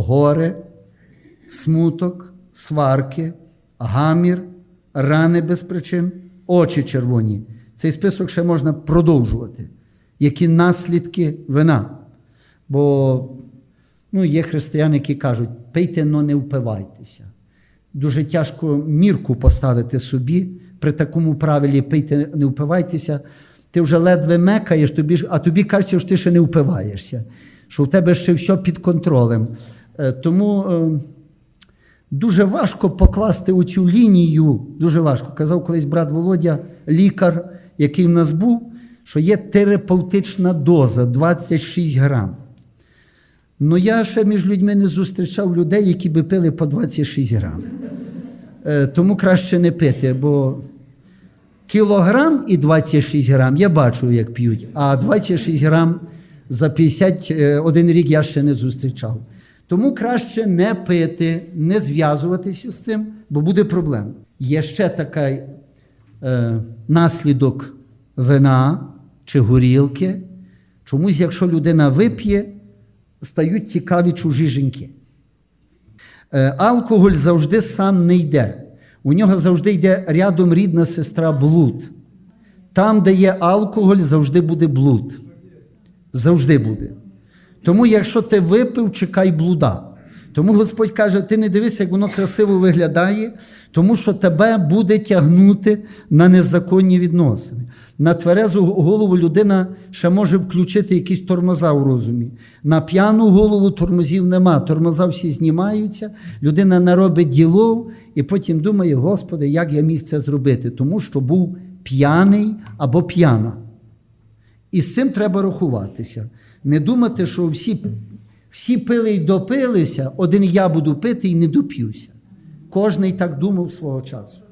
горе, смуток, сварки, гамір, рани без причин, очі червоні. Цей список ще можна продовжувати. Які наслідки вина. Бо ну, є християни, які кажуть, пийте, но не впивайтеся. Дуже тяжко мірку поставити собі при такому правилі пийте, не впивайтеся. Ти вже ледве мекаєш, тобі, а тобі кажеться, що ти ще не впиваєшся, що в тебе ще все під контролем. Е, Тому е, дуже важко покласти у цю лінію, дуже важко. Казав колись брат Володя, лікар, який в нас був, що є терапевтична доза 26 грам. Ну я ще між людьми не зустрічав людей, які би пили по 26 грам. Е, Тому краще не пити, бо кілограм і 26 грам я бачу, як п'ють, а 26 грам за 51 рік я ще не зустрічав. Тому краще не пити, не зв'язуватися з цим, бо буде проблема. Є ще такий е, наслідок вина чи горілки. Чомусь, якщо людина вип'є, стають цікаві чужі жінки. Е, Алкоголь завжди сам не йде. У нього завжди йде рядом рідна сестра блуд. Там, де є алкоголь, завжди буде блуд. Завжди буде. Тому, якщо ти випив, чекай блуда. Тому Господь каже: ти не дивися, як воно красиво виглядає, тому що тебе буде тягнути на незаконні відносини. На тверезу голову людина ще може включити якісь тормоза у розумі. На п'яну голову тормозів нема. Тормоза всі знімаються, людина наробить ділов і потім думає, Господи, як я міг це зробити? Тому що був п'яний або п'яна. І з цим треба рахуватися. Не думати, що всі, всі пили й допилися, один я буду пити і не доп'юся. Кожний так думав свого часу.